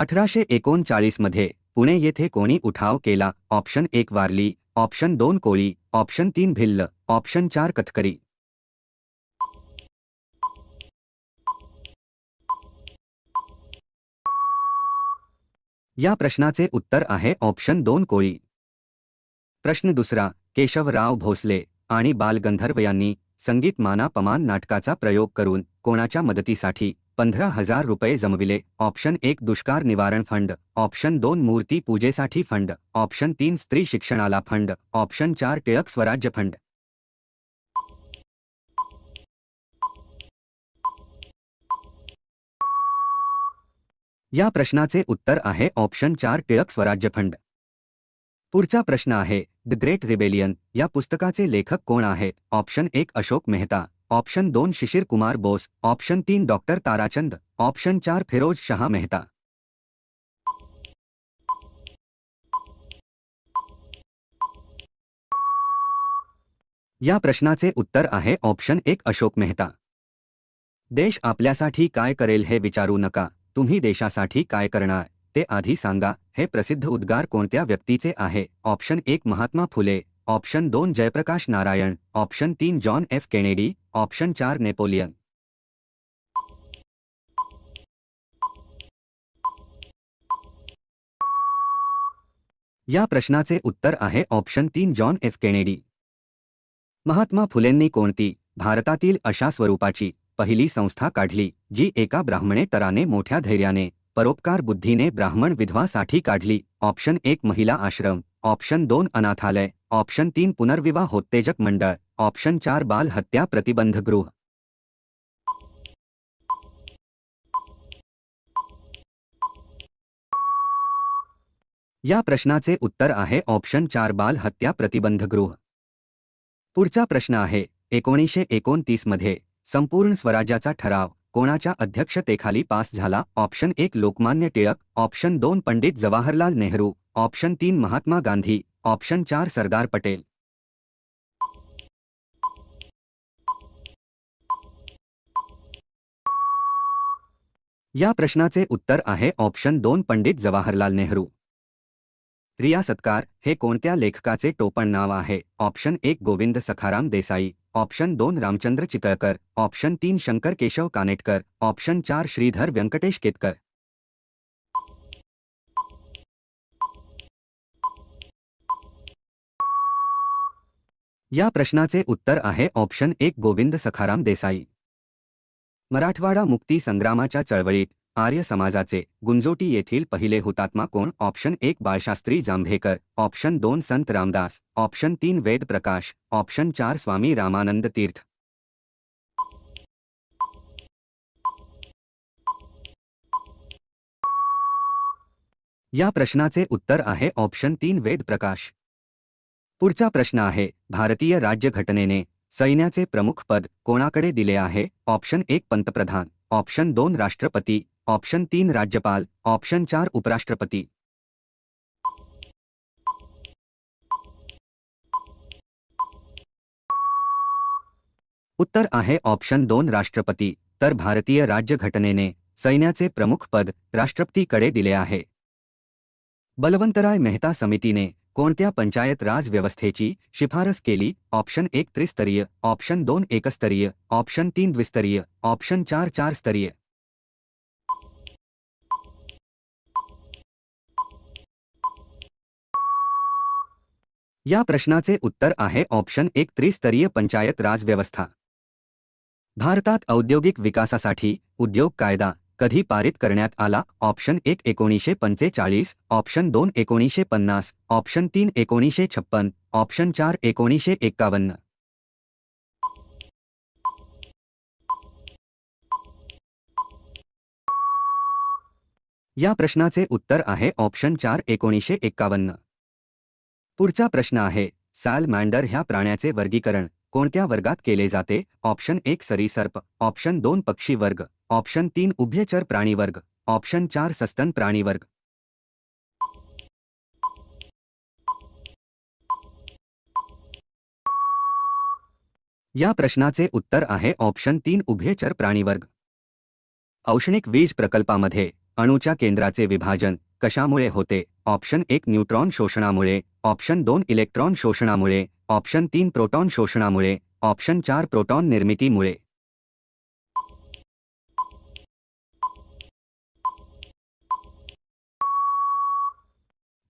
अठराशे एकोणचाळीसमध्ये पुणे येथे कोणी उठाव केला? ऑप्शन एक वारली ऑप्शन दोन कोळी ऑप्शन तीन भिल्ल ऑप्शन चार कथकरी. या प्रश्नाचे उत्तर आहे ऑप्शन दोन कोळी. प्रश्न दुसरा केशवराव भोसले आणि बालगंधर्व यांनी संगीत माना पमान नाटकाचा प्रयोग करून कोणाच्या मदतीसाठी? पंधरा हज़ार रुपये जमविले. ऑप्शन एक, दुष्काळ निवारण फंड. ऑप्शन दोन, मूर्ती पूजेसाठी फंड. ऑप्शन तीन, स्त्री शिक्षणाला फंड. ऑप्शन चार, टिळक स्वराज्य फंड. या प्रश्नाचे उत्तर आहे. ऑप्शन चार, टिळक स्वराज्य फंड. पुढचा प्रश्न आहे. The great rebellion. या पुस्तकाचे लेखक कोण आहेत ऑप्शन एक, अशोक मेहता. ऑप्शन दोन शिशिर कुमार बोस, ऑप्शन तीन डॉक्टर ताराचंद, ऑप्शन चार फिरोज शाह मेहता. या प्रश्नाचे उत्तर आहे ऑप्शन एक अशोक मेहता. देश आपल्यासाठी काय करेल हे विचारू नका, तुम्ही देशासाठी काय करणार, ते आधी सांगा, हे प्रसिद्ध उद्गार कोणत्या व्यक्तीचे आहे, ऑप्शन एक महात्मा फुले, ऑप्शन दोन जयप्रकाश नारायण, ऑप्शन तीन जॉन एफ़ केनेडी ऑप्शन चार, नेपोलियन। या प्रश्नाचे उत्तर आहे ऑप्शन तीन, जॉन एफ़ केनेडी. महात्मा फुलेंनी कोणती भारतातील अशा स्वरूपाची पहिली संस्था काढली, जी एका ब्राह्मणेतराने मोठ्या धैर्याने, परोपकार बुद्धीने ब्राह्मण विधवासाठी काढली? ऑप्शन एक, महिला आश्रम. ऑप्शन दोन अनाथालय, ऑप्शन तीन पुनर्विवाहोत्तेजक मंडळ, ऑप्शन चार बाल हत्या प्रतिबंध गृह या प्रश्नाचे उत्तर आहे ऑप्शन चार बाल हत्या प्रतिबंध गृह पुढचा प्रश्न आहे, एकोणीसशे एकोणतीसमध्ये संपूर्ण स्वराज्याचा ठराव, कोणाच्या अध्यक्षतेखाली पास झाला? ऑप्शन एक लोकमान्य टिळक, ऑप्शन दोन पंडित जवाहरलाल नेहरू ऑप्शन तीन महात्मा गांधी, ऑप्शन चार सरदार पटेल। या प्रश्नाचे उत्तर आहे ऑप्शन दोन पंडित जवाहरलाल नेहरू। रिया सत्कार, हे कोणत्या लेखकाचे टोपण नाव आहे? ऑप्शन एक गोविंद सखाराम देसाई, ऑप्शन दोन रामचंद्र चितळकर, ऑप्शन तीन शंकर केशव कानेटकर, ऑप्शन चार श्रीधर व्यंकटेश केतकर। या प्रश्नाचे उत्तर आहे ऑप्शन एक गोविंद सखाराम देसाई. मराठवाडा मुक्ती संग्रामाच्या चळवळीत आर्य समाजाचे गुंजोटी येथील पहिले हुतात्मा कोण? ऑप्शन एक बाळशास्त्री जांभेकर, ऑप्शन दोन संत रामदास, ऑप्शन तीन वेद प्रकाश, ऑप्शन चार स्वामी रामानंद तीर्थ. या प्रश्नाचे उत्तर आहे ऑप्शन तीन वेद प्रकाश पुढचा प्रश्न आहे, भारतीय राज्यघटनेने सैन्याचे प्रमुख पद कोणाकडे दिले आहे? ऑप्शन एक पंतप्रधान, ऑप्शन दोन राष्ट्रपती, ऑप्शन तीन राज्यपाल, ऑप्शन चार उपराष्ट्रपती. उत्तर आहे ऑप्शन दोन राष्ट्रपती, तर भारतीय राज्यघटनेने सैन्याचे प्रमुख पद राष्ट्रपतीकडे दिले आहे. बलवंतराय मेहता समितीने कोणत्या पंचायत राज व्यवस्थेची शिफारस केली? ऑप्शन एक त्रिस्तरीय ऑप्शन दोन एकस्तरीय ऑप्शन तीन द्विस्तरीय ऑप्शन चार चार स्तरीय या प्रश्नाचे उत्तर आहे ऑप्शन एक त्रिस्तरीय पंचायत राज व्यवस्था. भारतात औद्योगिक विकासासाठी उद्योग कायदा कधी पारित करण्यात आला? ऑप्शन एक एकोणीसशे पंचेचाळीस ऑप्शन दोन एकोणीसशे पन्नास ऑप्शन तीन एकोणीसशे छप्पन ऑप्शन चार एकोणीसशे एक्कावन्न. या प्रश्नाचे उत्तर आहे ऑप्शन चार एकोणीसशे एक्कावन्न. पुढचा प्रश्न आहे सॅलमँडर ह्या प्राण्याचे वर्गीकरण. कोणत्या वर्गात केले जाते? ऑप्शन एक सरीसर्प, ऑप्शन दोन पक्षी वर्ग, ऑप्शन तीन उभयचर प्राणी वर्ग, ऑप्शन चार सस्तन प्राणी वर्ग. या प्रश्नाचे उत्तर आहे ऑप्शन तीन उभ्यचर प्राणी वर्ग. औष्णिक वीज प्रकल्पामध्ये अणूच्या केंद्राचे विभाजन कशामुळे होते? ऑप्शन एक न्यूट्रॉन शोषणामुळे, ऑप्शन दोन इलेक्ट्रॉन शोषणामुळे ऑप्शन तीन प्रोटॉन शोषणामुळे ऑप्शन चार प्रोटॉन निर्मितीमुळे.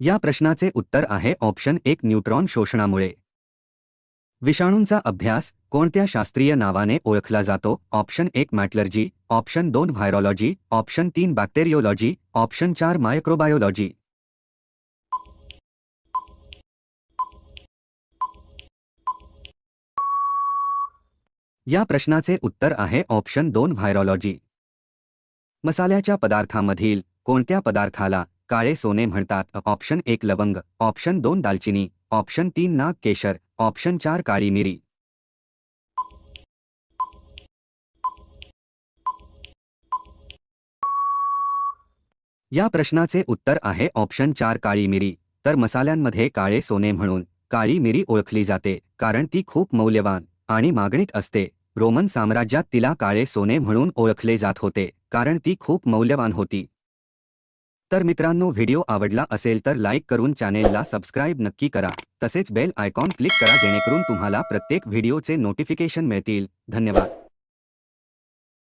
या प्रश्नाचे उत्तर आहे ऑप्शन एक न्यूट्रॉन शोषणामुळे. विषाणूंचा अभ्यास कोणत्या शास्त्रीय नावाने ओळखला जातो? ऑप्शन एक मॅटलर्जी ऑप्शन दोन व्हायरॉलॉजी ऑप्शन तीन बॅक्टेरियोलॉजी ऑप्शन चार मायक्रोबायोलॉजी. या प्रश्नाचे उत्तर आहे ऑप्शन दोन व्हायरॉलॉजी. मसाल्याच्या पदार्थामधील कोणत्या पदार्थाला काळे सोने म्हणतात? ऑप्शन एक लवंग ऑप्शन दोन दालचिनी ऑप्शन तीन नाग केशर ऑप्शन चार काळी मिरी. या प्रश्नाचे उत्तर आहे ऑप्शन चार काळी मिरी. तर मसाल्यांमध्ये काळे सोने म्हणून काळी मिरी ओळखली जाते कारण ती खूप मौल्यवान आणि मागणीत असते. रोमन साम्राज्यात तिला काळे सोने म्हणून ओळखले जात होते कारण ती खूप मौल्यवान होती. तर मित्रांनो व्हिडिओ आवडला असेल तर लाईक करून चॅनेलला सबस्क्राईब नक्की करा. तसेच बेल आयकॉन क्लिक करा जेणेकरून तुम्हाला प्रत्येक व्हिडिओचे नोटिफिकेशन मिळतील. धन्यवाद.